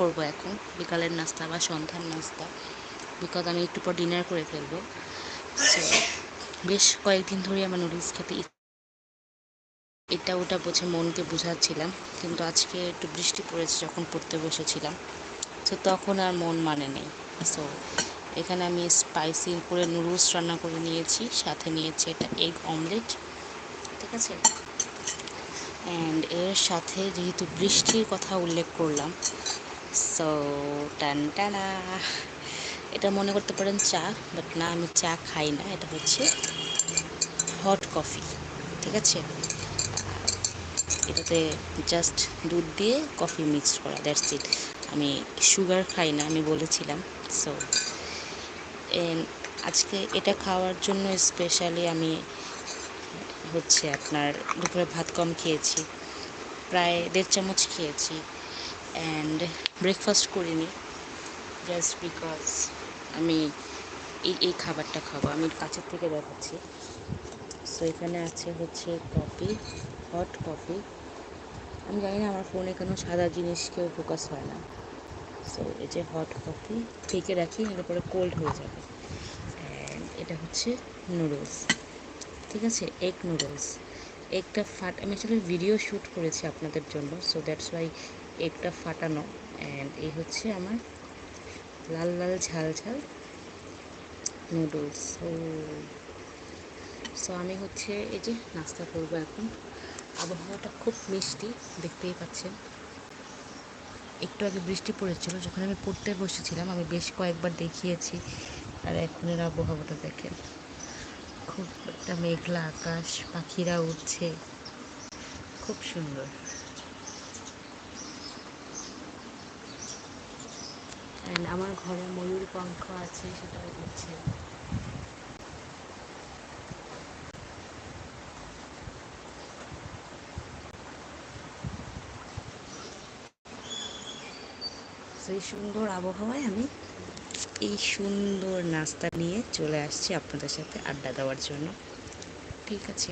করব এখন। বিকালের নাস্তা বা সন্ধ্যার নাস্তা। বিকজ আমি একটু পর ডিনার করে ফেলব। বেশ কয়েকদিন ধরে আমার নুডলস খেতে এটা ওটা বুঝে মনকে বোঝাচ্ছিলাম। কিন্তু আজকে একটু বৃষ্টি পড়েছে যখন পড়তে বসেছিলাম। তো তখন আর মন মানে নেই। সো এখানে আমি স্পাইসি করে নুডলস রান্না করে নিয়েছি। সাথে নিয়েছি এটা এগ অমলেট ঠিক আছে? অ্যান্ড এর সাথে যেহেতু বৃষ্টির কথা উল্লেখ করলাম সো টান টানা এটা মনে করতে পারেন চা বাট না, আমি চা খাই না, এটা হচ্ছে হট কফি ঠিক আছে? এটাতে জাস্ট দুধ দিয়ে কফি মিক্স করা দ্যাটস ইট আমি সুগার খাই না, আমি বলেছিলাম সো আজকে এটা খাওয়ার জন্য স্পেশালি আমি হচ্ছে আপনার দুপুরে ভাত কম খেয়েছি, প্রায় দেড় চামচ খেয়েছি। অ্যান্ড ব্রেকফাস্ট করিনি জাস্ট বিকজ আমি এই এই খাবারটা খাব। আমি কাছের থেকে দেখাচ্ছি। সো এখানে আছে হচ্ছে কফি হট কফি আমি জানি না, আমার ফোনে কোনো সাদা জিনিস কেউ ফোকাস হয় না। সো এই যে হট কফি থেকে রাখি, এর পরে কোল্ড হয়ে যাবে। অ্যান্ড এটা হচ্ছে নুডলস ঠিক আছে? এগ নুডলস একটা ফাট আমি আসলে ভিডিও শ্যুট করেছি আপনাদের জন্য। সো দ্যাটস ওয়াই এগটা ফাটানো অ্যান্ড এই হচ্ছে আমার লাল লাল ঝাল ঝাল নুডলস ও সো আমি হচ্ছে এই যে নাস্তা করব এখন। আবহাওয়াটা খুব মিষ্টি, দেখতেই পাচ্ছেন। একটু আগে বৃষ্টি পড়েছিল, যখন আমি পড়তে বসেছিলাম, আমি বেশ কয়েকবার দেখিয়েছি। আর এখনের আবহাওয়াটা দেখেন। খুব একটা মেঘলা আকাশ, পাখিরা উঠছে খুব সুন্দর। অ্যান্ড আমার ঘরে ময়ূর পঙ্খ আছে, সেটাও হচ্ছে সেই সুন্দর আবহাওয়ায় আমি এই সুন্দর নাস্তা নিয়ে চলে আসছি আপনাদের সাথে আড্ডা দেওয়ার জন্য। ঠিক আছে,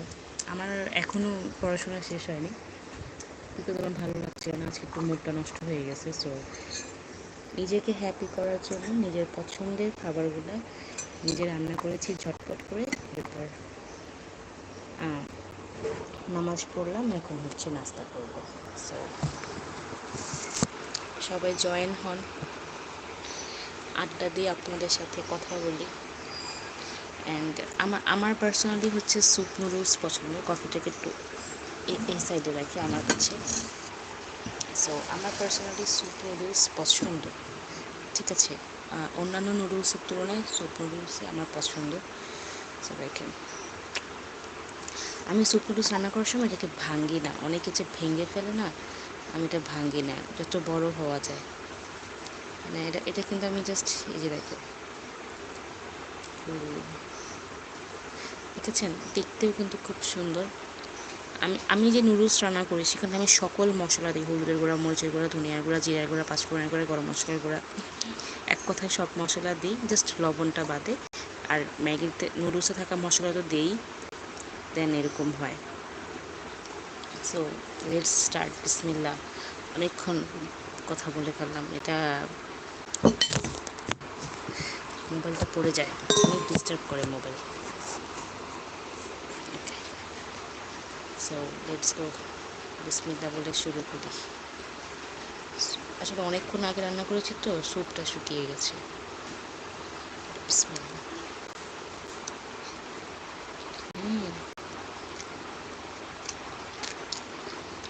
আমার এখনও পড়াশোনা শেষ হয়নি। কিন্তু ভালো লাগছে না, আজকে একটু মুডটা নষ্ট হয়ে গেছে সো নিজেকে হ্যাপি করার জন্য নিজের পছন্দের খাবারগুলো নিজে রান্না করেছি ঝটপট করে। এরপর নামাজ পড়লাম, এখন হচ্ছে নাস্তা করব। সো সবাই জয়েন হন। আড্ডা দিয়ে আপনাদের সাথে কথা বলি। অ্যান্ড আমার আমার পার্সোনালি হচ্ছে স্যুপ নুডলস পছন্দ। কফিটাকে একটু এই সাইডে রাখি, আমার কাছে। সো আমার পার্সোনালি স্যুপ নুডলস পছন্দ। ঠিক আছে? অন্যান্য নুডলসের তুলনায় স্যুপ নুডলসই আমার পছন্দ। সো দেখেন। আমি স্যুপ নুডলস রান্না করার সময় এটাকে ভাঙ্গি না। অনেকে যে ভেঙে ফেলে না, আমি এটা ভাঙ্গি না। যত বড় হওয়া যায়। মানে এটা এটা কিন্তু আমি জাস্ট এই যে দেখো দেখেছেন? দেখতেও কিন্তু খুব সুন্দর। আমি আমি যে নুডলস রান্না করি, সেখানে আমি সকল মশলা দিই। হলুদের গুঁড়া, মরিচের গুঁড়া, ধনিয়ার গুঁড়া, জিরার গুঁড়া, পাঁচফোড়নের গুঁড়া, গরম মশলার গুঁড়া। এক কথায় সব মশলা দিই জাস্ট লবণটা বাদে। আর ম্যাগিতে নুডলসে থাকা মশলা তো দিই দেন এরকম হয়। সো লেটস স্টার্ট বিসমিল্লা অনেকক্ষণ কথা বলে ফেললাম। এটা মোবাইলটা পড়ে যায়, অনেক ডিস্টার্ব করে মোবাইল। সো লেটস গো বিসমিল্লা বলে শুরু করি। আসলে অনেকক্ষণ আগে রান্না করেছি তো, স্যুপটা শুকিয়ে গেছে।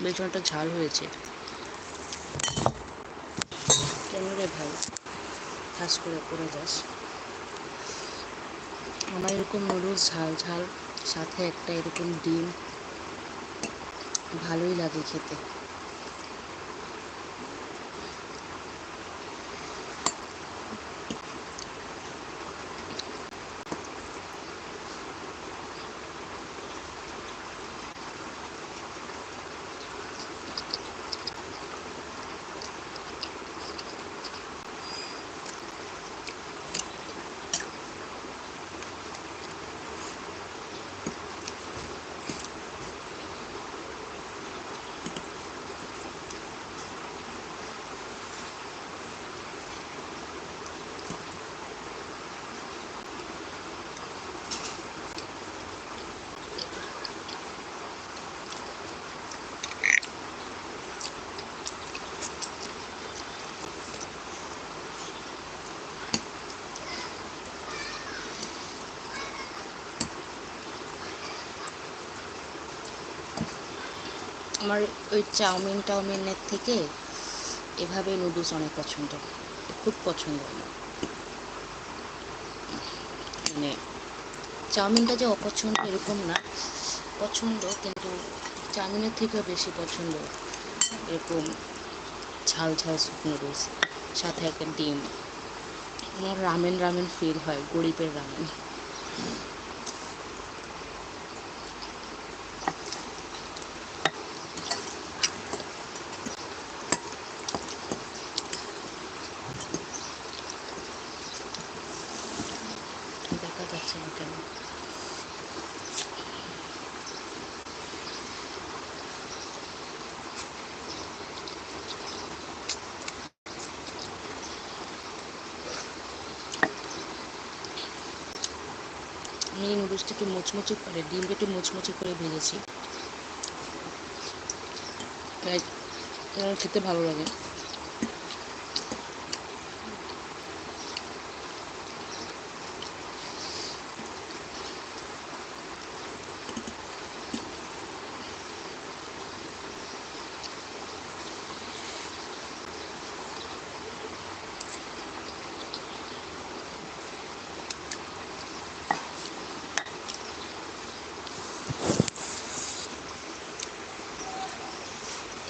বেশ অনেকটা ঝাল হয়েছে। কেন রে ভাই? খাস করে পড়ে যাস। আমার এরকম নুডলস ঝাল ঝাল, সাথে একটা এরকম ডিম ভালোই লাগে খেতে। আমার ওই চাউমিন টাউমিনের থেকে এভাবে নুডলস অনেক পছন্দ। খুব পছন্দ আমার। মানে চাউমিনটা যে অপছন্দ এরকম না, পছন্দ কিন্তু চাউমিনের থেকেও বেশি পছন্দ এরকম ঝাল ঝাল স্যুপ নুডলস সাথে একটা ডিম। আমার রামেন রামেন ফিল হয়, গরিবের রামেন দেখা যাচ্ছে না কেন আমি এই নুডলসটা একটু মুচমুচে করে ডিমটা একটু মুচমুচে করে ভেজেছি। খেতে ভালো লাগে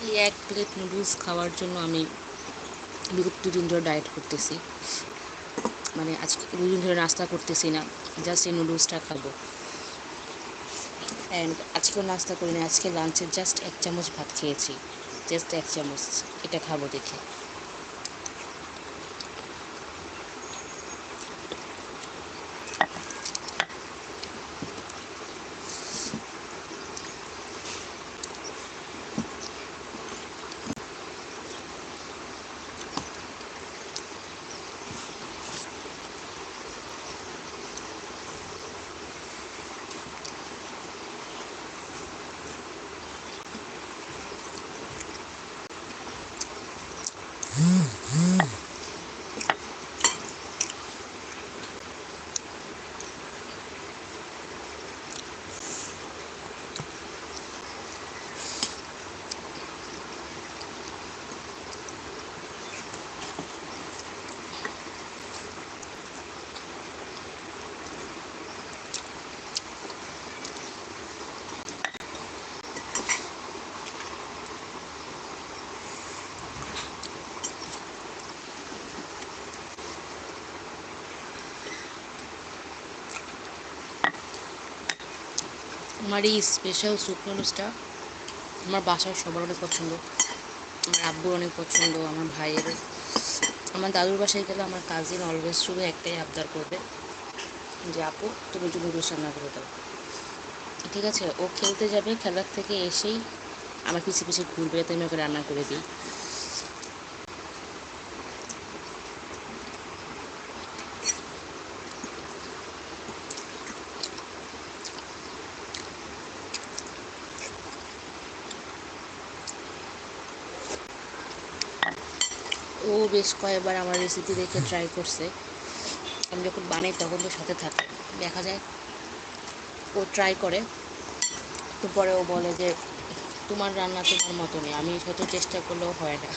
এই এক প্লেট নুডলস খাওয়ার জন্য আমি বিগত দুদিন ধরে ডায়েট করতেছি। মানে আজকে দুদিন ধরে নাস্তা করতেছি না জাস্ট এই নুডলসটা খাব। অ্যান্ড আজকেও নাস্তা করি না আজকে লাঞ্চে জাস্ট এক চামচ ভাত খেয়েছি। জাস্ট এক চামচ, এটা খাব দেখে। আমার এই স্পেশাল নুডলসটা আমার বাসার সবার অনেক পছন্দ। আমার আব্বুর অনেক পছন্দ, আমার ভাইয়ের। আমার দাদুর বাসায় গেলে আমার কাজিন অলওয়েজ শুধু একটাই আবদার করবে যে, আপু, তুমি একটু নুডলস রান্না করে দাও। ঠিক আছে, ও খেলতে যাবে, খেলার থেকে এসেই আমার পিছিয়ে পিছিয়ে ঘুরবে, তাই আমি ওকে রান্না করে দিই ও বেশ কয়েকবার আমার রেসিপি দেখে ট্রাই করছে। আমি যখন বানাই তখন তো সাথে থাকে। দেখা যায় ও ট্রাই করে তারপরে পরে ও বলে যে, তোমার রান্না তোমার মতো নেই আমি শত চেষ্টা করলেও হয় না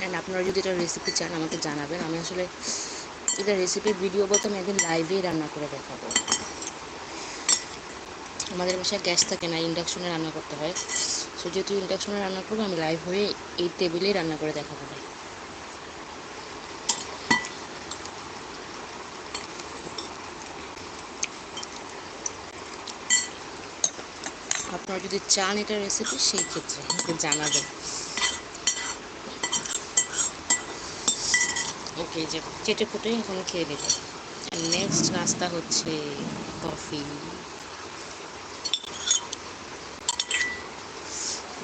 অ্যান্ড আপনারা যদি এটা রেসিপি চান, আমাকে জানাবেন। আমি আসলে এটা রেসিপির ভিডিও বলতে আমি একদিন লাইভেই রান্না করে দেখাবো। আমাদের বাসায় গ্যাস থাকে না ইন্ডাকশনে রান্না করতে হয়। সো যেহেতু ইন্ডাকশনে রান্না করব, আমি লাইভ হয়ে এই টেবিলেই রান্না করে দেখাবো। আপনারা যদি চান এটা রেসিপি সেই ক্ষেত্রে জানাবেন। ওকে, যে চেটে ফুটে এখন খেয়ে নেব। নেক্সট নাস্তা হচ্ছে কফি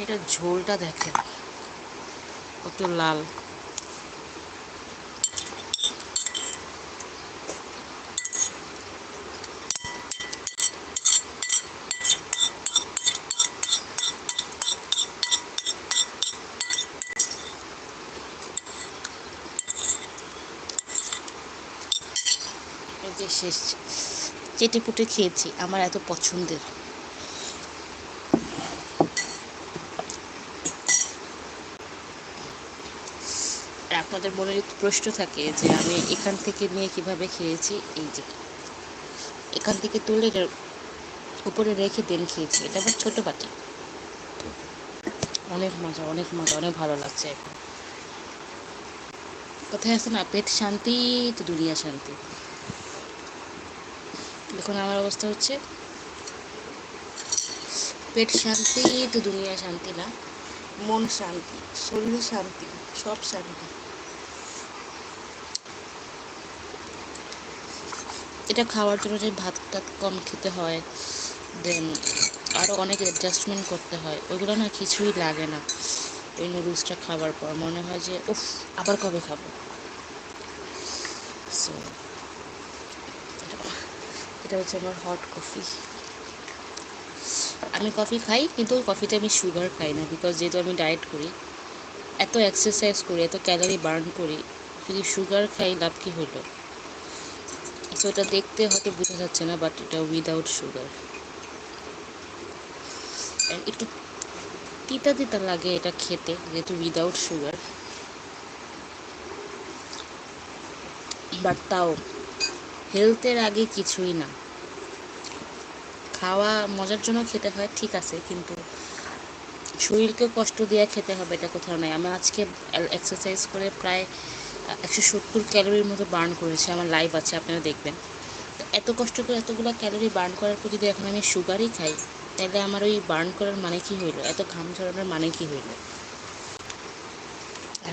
এটা ঝোলটা দেখেন, কত লাল যে শেষ চেটে পুটে খেয়েছি, আমার এত পছন্দের। আর আপনাদের মনে যদি প্রশ্ন থাকে যে আমি এখান থেকে নিয়ে কীভাবে খেয়েছি, এই যে, এখান থেকে তুলে উপরে রেখে দেন খেয়েছি, এটা আবার ছোট বাটি। অনেক মজা অনেক মজা, অনেক ভালো লাগছে। এখন কোথায় আছে না পেট শান্তি, তো দুনিয়া শান্তি। এখন আমার অবস্থা হচ্ছে পেট শান্তি, তো দুনিয়া শান্তি না, মন শান্তি শরীর শান্তি, সব শান্তি। এটা খাওয়ার জন্য যে ভাত টাত কম খেতে হয়, দেন আরও অনেক অ্যাডজাস্টমেন্ট করতে হয়, ওইগুলো না কিছুই লাগে না ওই নুডলসটা খাবার পর। মনে হয় যে, উফ, আবার কবে খাব? সো এটা হচ্ছে আমার হট কফি আমি কফি খাই, কিন্তু কফিতে আমি সুগার খাই না বিকজ যেহেতু আমি ডায়েট করি, এত এক্সারসাইজ করি, এত ক্যালোরি বার্ন করি, যদি সুগার খাই লাভ কি হলো? সো এটা দেখতে হয়তো বোঝা যাচ্ছে না বাট এটা উইদাউট সুগার একটু তিতা তিতা লাগে এটা খেতে, যেহেতু উইদাউট সুগার বাট তাও হেলথের আগে কিছুই না। খাওয়া, মজার জন্য খেতে হয়, ঠিক আছে, কিন্তু শরীরকে কষ্ট দিয়ে খেতে হবে, এটা কোথাও নাই। আমি আজকে এক্সারসাইজ করে প্রায় একশো সত্তর ক্যালোরির মতো বার্ন করেছি, আমার লাইভ আছে, আপনারা দেখবেন। তো এত কষ্ট করে এতগুলো ক্যালোরি বার্ন করার পর যদি এখন আমি সুগারই খাই, তাহলে আমার ওই বার্ন করার মানে কি হইল? এত ঘাম ঝরানোর মানে কি হইল?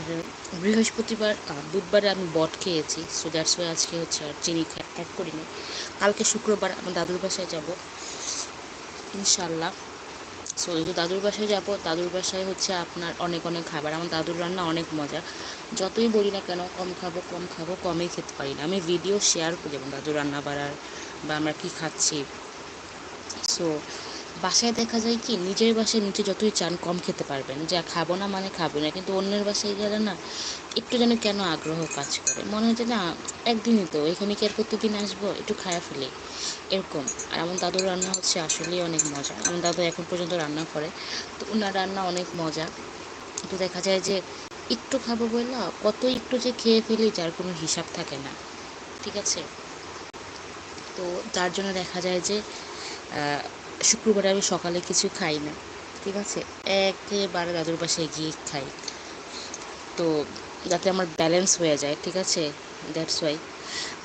আর বৃহস্পতিবার বুধবারে আমি বট খেয়েছি। সো দ্যাটস ওয়াই আজকে হচ্ছে আর চিনি অ্যাড করিনি। কালকে শুক্রবার আমার দাদুর বাসায় যাব। ইনশাল্লাহ সো যেহেতু দাদুর বাসায় যাব, দাদুর বাসায় হচ্ছে আপনার অনেক অনেক খাবার। আমার দাদুর রান্না অনেক মজা। যতই বলি না কেন, কম খাব কম খাব, কমই খেতে পারি না। আমি ভিডিও শেয়ার করি এবং দাদুর রান্না বাড়ার বা আমরা কী খাচ্ছি। সো বাসায় দেখা যায় কি, নিজের বাসায় নিজে যতই চান কম খেতে পারবেন। যা খাব না মানে খাব না। কিন্তু অন্যের বাসায় গেলে না, একটু যেন কেন আগ্রহ কাজ করে। মনে হয় যে না, একদিনই তো এখানে কি আর প্রতিদিন আসব? একটু খায়া ফেলি। এরকম। আর আমার দাদুর রান্না হচ্ছে আসলেই অনেক মজা। আমার দাদু এখন পর্যন্ত রান্না করে। তো ওনার রান্না অনেক মজা। তো দেখা যায় যে, একটু খাব বললা, কত একটু যে খেয়ে ফেলি যার কোনো হিসাব থাকে না। ঠিক আছে? তো তার জন্য দেখা যায় যে শুক্রবারে আমি সকালে কিছু খাই না, ঠিক আছে? একেবারে দাদুর পাশে গিয়ে খাই। তো যাতে আমার ব্যালেন্স হয়ে যায়, ঠিক আছে? দ্যাটস ওয়াই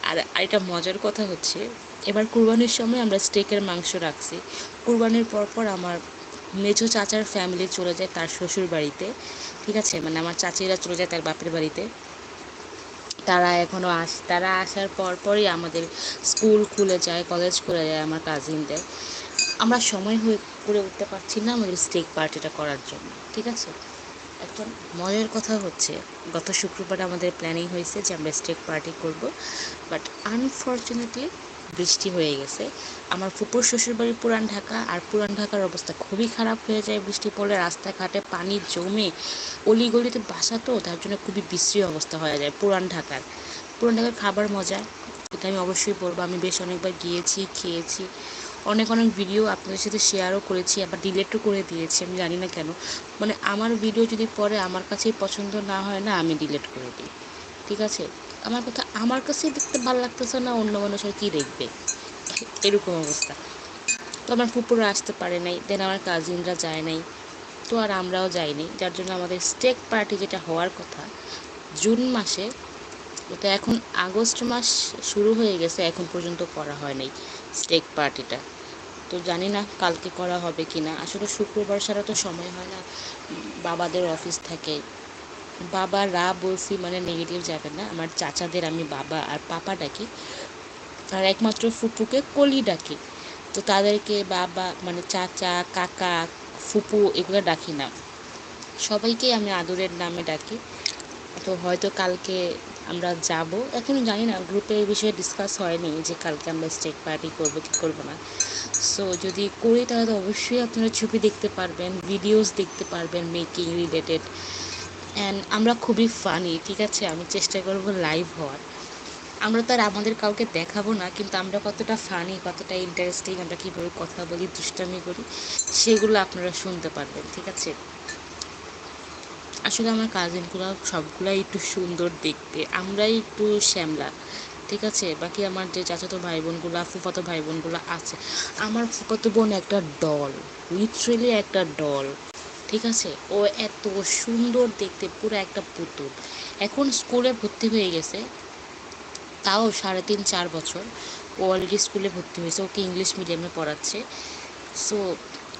আর আরেকটা মজার কথা হচ্ছে, এবার কুরবানির সময় আমরা স্টেকের মাংস রাখছি। কুরবানির পর পর আমার মেজো চাচার ফ্যামিলি চলে যায় তার শ্বশুর বাড়িতে, ঠিক আছে? মানে আমার চাচিরা চলে যায় তার বাপের বাড়িতে। তারা এখনও আস, তারা আসার পর পরই আমাদের স্কুল খুলে যায় কলেজ খুলে যায়, আমার কাজিনদের আমরা সময় হয়ে করে উঠতে পারছি না আমাদের স্টেক পার্টিটা করার জন্য, ঠিক আছে? এখন মজার কথা হচ্ছে, গত শুক্রবার আমাদের প্ল্যানিং হয়েছে যে আমরা স্টেক পার্টি করব বাট আনফর্চুনেটলি বৃষ্টি হয়ে গেছে। আমার ফুপুর শ্বশুরবাড়ি পুরান ঢাকা, আর পুরান ঢাকার অবস্থা খুবই খারাপ হয়ে যায় বৃষ্টি পড়লে, রাস্তাঘাটে পানি জমে অলিগলিতে বাসা তো, তার জন্য খুবই বিশ্রী অবস্থা হয়ে যায় পুরান ঢাকার। পুরান ঢাকার খাবার মজা, এটা আমি অবশ্যই বলব, আমি বেশ অনেকবার গিয়েছি, খেয়েছি। অনেক অনেক ভিডিও আপনাদের সাথে শেয়ারও করেছি, আবার ডিলেটও করে দিয়েছি, আমি জানি না কেন। মানে আমার ভিডিও যদি পরে আমার কাছেই পছন্দ না হয় না, আমি ডিলেট করে দিই। ঠিক আছে? আমার কথা, আমার কাছেই দেখতে ভালো লাগতেছে না, অন্য মানুষের কী দেখবে? এরকম অবস্থা। তো আমার ফুপুরা আসতে পারে নাই দেন আমার কাজিনরা যায় নাই। তো আর আমরাও যাইনি যার জন্য আমাদের স্টেক পার্টি যেটা হওয়ার কথা, জুন মাসে, ওটা এখন আগস্ট মাস শুরু হয়ে গেছে, এখন পর্যন্ত করা হয় নাই স্টেক পার্টিটা তো জানি না কালকে করা হবে কি না আসলে শুক্রবার ছাড়া তো সময় হয় না। বাবাদের অফিস থাকে। বাবা রা বলছি মানে নেগেটিভ যাবে না। আমার চাচাদের আমি বাবা আর পাপা ডাকি। আর একমাত্র ফুপুকে কলি ডাকি। তো তাদেরকে বাবা মানে চাচা, কাকা, ফুপু এগুলো ডাকি না। সবাইকেই আমি আদরের নামে ডাকি। তো হয়তো কালকে আমরা যাব। এখনও জানি না গ্রুপে এই বিষয়ে ডিসকাস হয়নি যে কালকে আমরা স্টেক পার্টি করব কি করব না। সো যদি করি তাহলে অবশ্যই আপনারা ছবি দেখতে পারবেন ভিডিওস দেখতে পারবেন মেকিং রিলেটেড অ্যান্ড আমরা খুবই ফানি ঠিক আছে? আমি চেষ্টা করব লাইভ হওয়ার। আমরা তো আর আমাদের কাউকে দেখাবো না, কিন্তু আমরা কতটা ফানি কতটা ইন্টারেস্টিং আমরা কীভাবে কথা বলি, দুষ্টামি করি, সেগুলো আপনারা শুনতে পারবেন, ঠিক আছে? আসলে আমার কাজিনগুলো সবগুলাই একটু সুন্দর দেখতে। আমরাই একটু শ্যামলা, ঠিক আছে? বাকি আমার যে চাচাতো ভাই বোনগুলো ফুফাতো ভাই বোনগুলো আছে, আমার ফুফাতো বোন একটা ডল লিটারেলি একটা ডল ঠিক আছে? ও এত সুন্দর দেখতে, পুরো একটা পুতুল। এখন স্কুলে ভর্তি হয়ে গেছে, তাও সাড়ে তিন, চার বছর। ও অলরেডি স্কুলে ভর্তি হয়েছে, ওকে ইংলিশ মিডিয়ামে পড়াচ্ছে। সো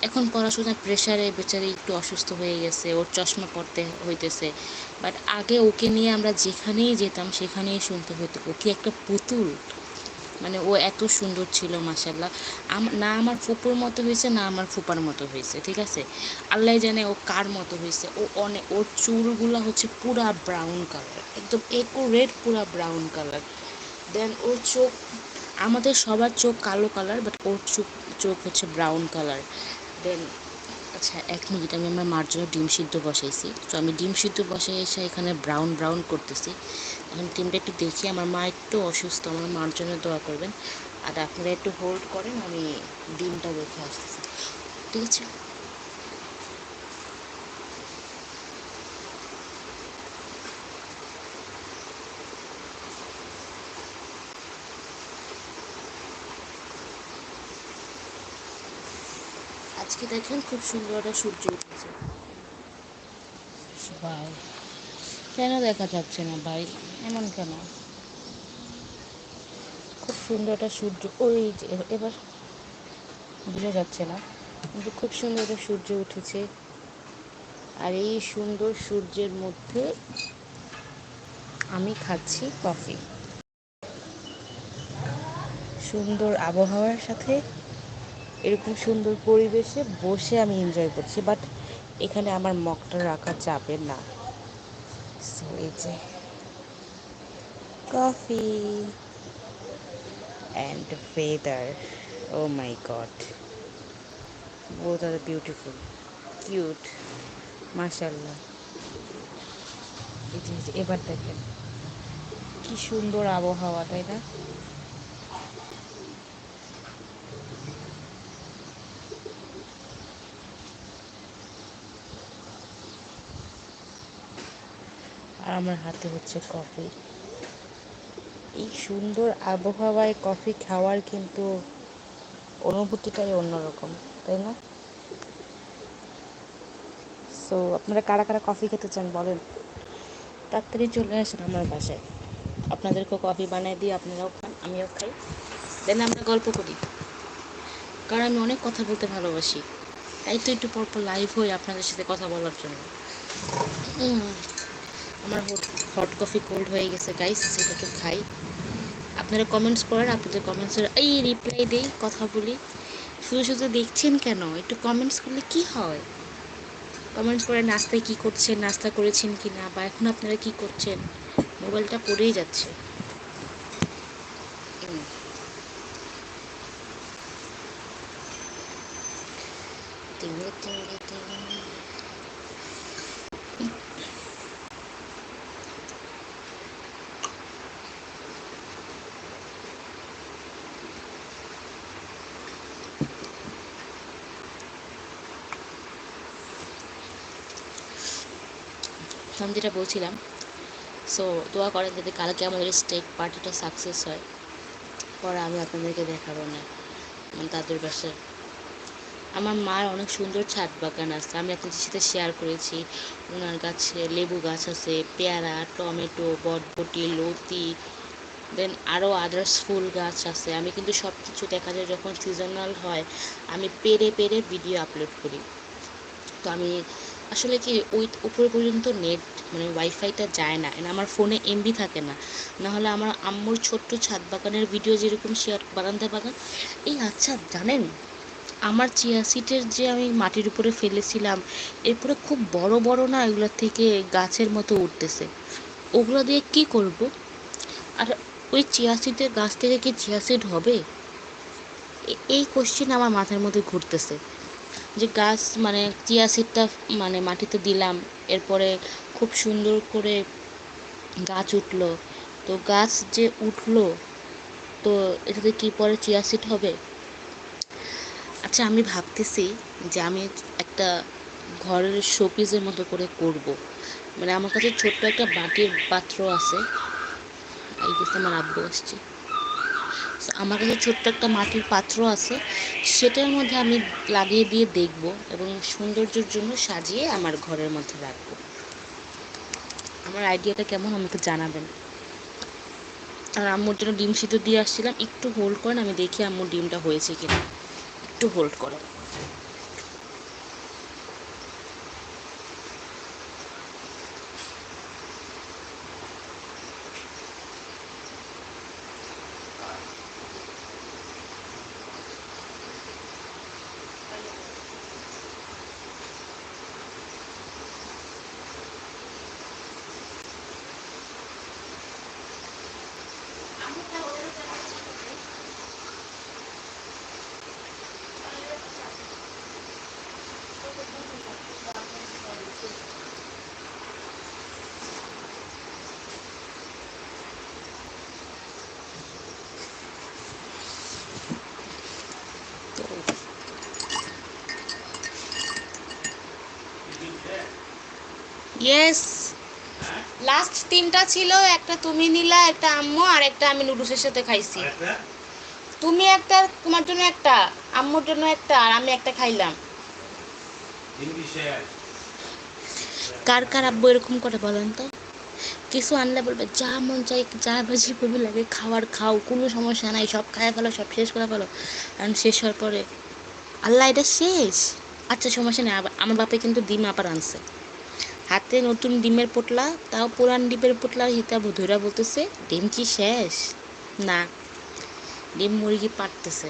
এখন পড়াশোনার প্রেশারে বেচারি একটু অসুস্থ হয়ে গেছে, ওর চশমা পড়তে হইতেছে। বাট আগে ওকে নিয়ে আমরা যেখানেই যেতাম, সেখানেই শুনতে হতো ও কি একটা পুতুল? মানে ও এত সুন্দর ছিল মাসাল্লাহ না আমার ফুপুর মতো হয়েছে, না আমার ফুপার মতো হয়েছে, ঠিক আছে? আল্লাহ জানে ও কার মতো হয়েছে। ও অনেক ওর চুলগুলো হচ্ছে পুরা ব্রাউন কালার একদম একো রেড পুরা ব্রাউন কালার দেন ওর চোখ, আমাদের সবার চোখ কালো কালার বাট ওর চোখ চোখ হচ্ছে ব্রাউন কালার দেন আচ্ছা এক মিনিট আমি আমার মার জন্য ডিম সিদ্ধ বসাইছি। তো আমি ডিম সিদ্ধ বসাই এসে এখানে ব্রাউন ব্রাউন করতেছি। এখন ডিমটা একটু দেখি, আমার মা একটু অসুস্থ, আমার মার জন্য দোয়া করবেন। আর আপনারা একটু হোল্ড করেন, আমি ডিমটা দেখে আসতেছি। ঠিক আছে? আজকে দেখেন খুব সুন্দর একটা সূর্য উঠেছে। ভাই, কেন দেখা যাচ্ছে না ভাই? এমন কেন? খুব সুন্দর একটা সূর্য, ওই যে এবার বোঝা যাচ্ছে না কিন্তু খুব সুন্দর একটা সূর্য উঠেছে। আর এই সুন্দর সূর্যের মধ্যে আমি খাচ্ছি কফি সুন্দর আবহাওয়ার সাথে এরকম সুন্দর পরিবেশে বসে আমি এনজয় করছি বাট এখানে আমার মগটা রাখা যাবে না। সো এই যে coffee and feather oh my god both are beautiful cute মাশাল্লাহ এবার দেখেন। কি সুন্দর আবহাওয়া, তাই না? আর আমার হাতে হচ্ছে কফি। এই সুন্দর আবহাওয়ায় কফি খাওয়ার কিন্তু অনুভূতিটাই অন্যরকম, তাই না? সো আপনারা কারা কারা কফি খেতে চান বলেন? তাড়াতাড়ি চলে আসেন আমার বাসায়। আপনাদেরকেও কফি বানিয়ে দিই আপনারাও খান, আমিও খাই। দেন আমরা গল্প করি। কারণ আমি অনেক কথা বলতে ভালোবাসি। তাই তো একটু পরপর লাইভ হই আপনাদের সাথে কথা বলার জন্য। আমার হট কফি কোল্ড হয়ে গেছে গাইস সেটা তো খাই। আপনারা কমেন্টস করেন, আপনাদের কমেন্টসের এই রিপ্লাই দেই, কথা বলি। শুধু শুধু দেখছেন কেন? একটু কমেন্টস করলে কি হয়? কমেন্টস করে নাস্তায় কি করছেন, নাস্তা করেছেন কি না বা এখন আপনারা কি করছেন? মোবাইলটা পড়েই যাচ্ছে। টিঙ্গে টিঙ্গে আমি যেটা বলছিলাম সো দোয়া করেন যাতে কালকে আমাদের স্টেট পার্টিটা সাকসেস হয়। পরে আমি আপনাদেরকে দেখাবো না মানে তাদের বাসায় আমার মার অনেক সুন্দর ছাদ বাগান আছে, আমি আপনাদের সাথে শেয়ার করেছি। ওনার গাছে লেবু গাছ আছে, পেয়ারা, টমেটো, বটবটি, লতি দেন আরও আদার্স ফুল গাছ আছে। আমি কিন্তু সব কিছু দেখা যায় যখন সিজনাল হয়, আমি পেরে পেরে ভিডিও আপলোড করি। তো আমি আসলে কি ওই উপরে পর্যন্ত নেট মানে ওয়াইফাইটা যায় না। আমার ফোনে এমবি থাকে না। না হলে আমার আম্মুর ছোট্ট ছাদ বাগানের ভিডিও যেরকম শেয়ার বারান্দা বাগান। এই আচ্ছা জানেন? আমার চিয়া সিটের যে আমি মাটির উপরে ফেলেছিলাম, এরপরে খুব বড় বড় না এগুলোর থেকে গাছের মতো উঠতেছে। ওগুলো দিয়ে কি করব? আর ওই চিয়া সিটের গাছ থেকে কি চিয়া সিড হবে? এই কোশ্চেন আমার মাথার মধ্যে ঘুরতেছে। যে গাছ মানে চিয়া সিডটা মানে মাটিতে দিলাম, এরপরে খুব সুন্দর করে গাছ উঠল। তো গাছ যে উঠল, তো এটাতে কি পরে চিয়া সিড হবে? আচ্ছা আমি ভাবতেছি যে আমি একটা ঘরের শোপিসের মতো করে করব। মানে আমার কাছে ছোট্ট একটা বাটির পাত্র আছে। এই যে আমার আব্বু আসছে। আমার কাছে ছোট্ট একটা মাটির পাত্র আছে, সেটার মধ্যে আমি লাগিয়ে দিয়ে দেখব এবং সৌন্দর্যের জন্য সাজিয়ে আমার ঘরের মধ্যে রাখব। আমার আইডিয়াটা কেমন আমাকে জানাবেন। আর আম্মুর জন্য ডিম সিদ্ধ দিয়ে আসছিলাম, একটু হোল্ড করেন, আমি দেখি আম্মুর ডিমটা হয়েছে কিনা। একটু হোল্ড করো ইয়েস লাস্ট তিনটা ছিল একটা তুমি নিলা একটা আম্মু আর একটা আমি নুডলসের সাথে খাইছি। তুমি একটা তোমার জন্য একটা আম্মুর জন্য একটা আর আমি একটা খাইলাম। কার কার আব্বু এরকম করে বলেন তো? কিছু আনলে বলবে যা মন চাই যা ভাজি কবি লাগে খাওয়ার খাও কোনো সমস্যা নাই সব খায় ফেলো সব শেষ করে ফেলো। আর শেষ হওয়ার পরে আল্লাহ এটা শেষ। আচ্ছা সমস্যা নেই আমার বাপে কিন্তু ডিম আবার আনছে। হাতে নতুন ডিমের পোটলা, তাও পুরান ডিমের পোটলা হিতা ধৈরা বলতেছে, ডিম কি শেষ? না, ডিম মুরগি পাটতেছে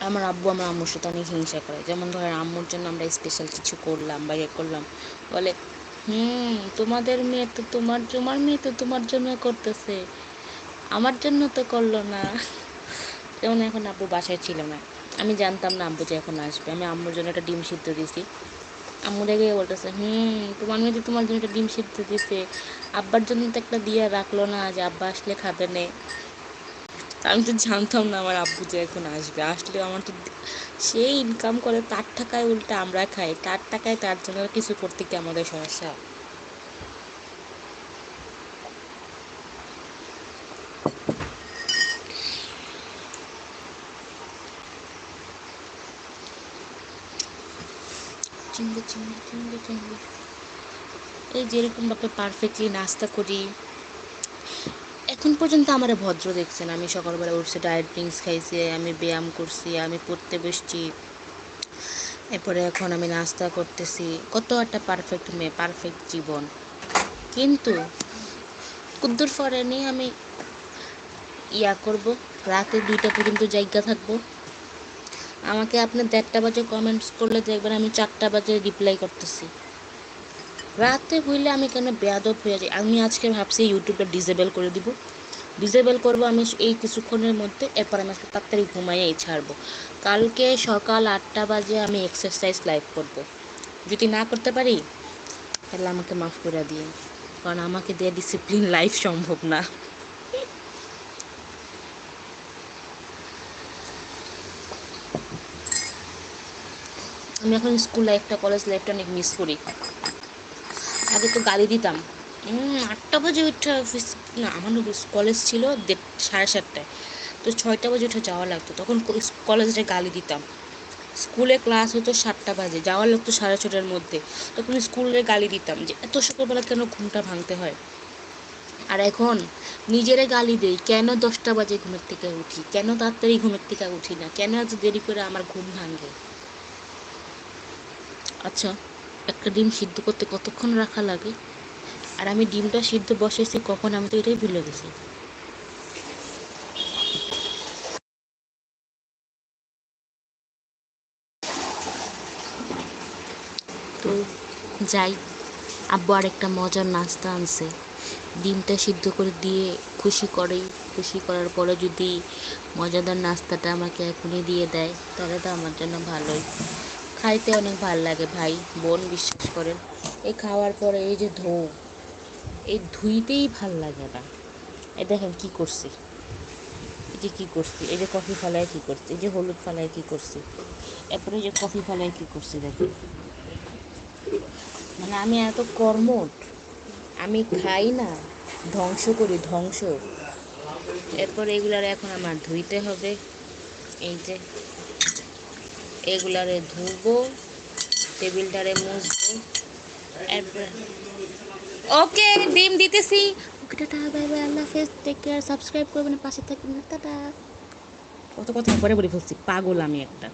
আমার আব্বু আমার আম্মুর সাথে অনেক হিংসা করে। যেমন ধরেন, আম্মুর জন্য আমরা স্পেশাল কিছু করলাম বা ইয়ে করলাম। বলে, হুম, তোমাদের মেয়ে তো তোমার তোমার মেয়ে তো তোমার জন্য করতেছে। আমার জন্য তো করল না। যেমন এখন আব্বু বাসায় ছিল না। আমি জানতাম না আব্বু যে এখন আসবে। আমি আম্মুর জন্য একটা ডিম সিদ্ধ দিয়েছি। আম্মু রেগে বলতেছে, হুম, তোমার মেয়ে তোমার জন্য একটা ডিম সিদ্ধ দিছে আব্বার জন্য তো একটা দিয়ে রাখল না যে আব্বা আসলে খাবে নে। আমি তো জানতাম না আমার আব্বু যে এখন আসবে। আসলে আমার তো সেই ইনকাম করে তার টাকায় উল্টে আমরা খাই। তার টাকায় তার জন্য কিছু করতে কি আমাদের সমস্যা? চিংড়ি চিংড়ি চিংড়ি এই যেরকম ভাবে পারফেক্টলি নাস্তা করি। এখন পর্যন্ত আমার ভদ্র দেখছেন। আমি সকালবেলা উঠছি ডায়েট ড্রিঙ্কস খাইছি, আমি ব্যায়াম করছি, আমি পড়তে বসছি। এরপরে এখন আমি নাস্তা করতেছি। কত একটা পারফেক্ট মেয়ে পারফেক্ট জীবন। কিন্তু কুদ্দুর পরে নিয়ে আমি ইয়া করব, রাতে দুইটা পর্যন্ত জায়গা থাকব। আমাকে আপনি দেড়টা বাজে কমেন্টস করলে দেখবেন আমি চারটা বাজে রিপ্লাই করতেছি। রাতে হইলে আমি কেন বেয়াদব হয়ে যাই? আমি আজকে ভাবছি ইউটিউবটা ডিসেবল করে দিব। ডিসেবল করব আমি এই কিছুক্ষণের মধ্যে, এরপর আমি আজকে তাড়াতাড়ি ঘুমাইয়েই ছাড়বো। কালকে সকাল আটটা বাজে আমি এক্সারসাইজ লাইভ করব। যদি না করতে পারি, তাহলে আমাকে মাফ করে দিয়ে কারণ আমাকে দিয়ে ডিসিপ্লিন লাইফ সম্ভব না। আমি এখন স্কুল লাইফটা কলেজ লাইফটা অনেক মিস করি। আগে তো গালি দিতাম। আটটা বাজে উঠে অফিস না, আমার কলেজ ছিল সাড়ে সাতটায়। তো ছয়টা বাজে উঠে যাওয়া লাগতো। তখন কলেজে গালি দিতাম। স্কুলে ক্লাস হতো সাতটা বাজে যাওয়া লাগতো সাড়ে ছটার মধ্যে। তখন স্কুলে গালি দিতাম যে, এত সকালবেলা কেন ঘুমটা ভাঙতে হয়? আর এখন নিজেরে গালি দেই, কেন দশটা বাজে ঘুমের থেকে উঠি? কেন তাড়াতাড়ি ঘুমের থেকে উঠি না? কেন এত দেরি করে আমার ঘুম ভাঙে? আচ্ছা একটা ডিম সিদ্ধ করতে কতক্ষণ রাখা লাগে? আর আমি ডিমটা সিদ্ধ বসেছি, কখন আমি তো এটাই ভুলে গেছি। তো যাই, আব্বু আর একটা মজার নাস্তা আনছে। ডিমটা সিদ্ধ করে দিয়ে খুশি করে খুশি করার পরে যদি মজাদার নাস্তাটা আমাকে এখনই দিয়ে দেয়, তাহলে তো আমার জন্য ভালোই। খাইতে অনেক ভালো লাগে ভাই, বোন বিশ্বাস করেন। এই খাওয়ার পরে এই যে ধো, এই ধুইতেই ভালো লাগে না। এই দেখেন কি করছি। এই যে কী করছি, এই যে কফি ফালায় কী করছি, এই যে হলুদ ফালায় কী করছি, এরপরে যে কফি ফালায় কী করছি দেখেন। মানে আমি এত কর্মট আমি খাই না, ধ্বংস করি, ধ্বংস। এরপর এগুলার এখন আমার ধুইতে হবে, এই যে এগুলারে ধুবো, টেবিলটারে মুছবো। ওকে, ডিম দিতেছি। ওকে, টাটা, বাই বাই, আল্লাহ হাফেজ। টেক কেয়ার সাবস্ক্রাইব করবেন, পাশে থাকবেন। টাটা। কত কথা পরে বলে ফেলছি, পাগল আমি একটা।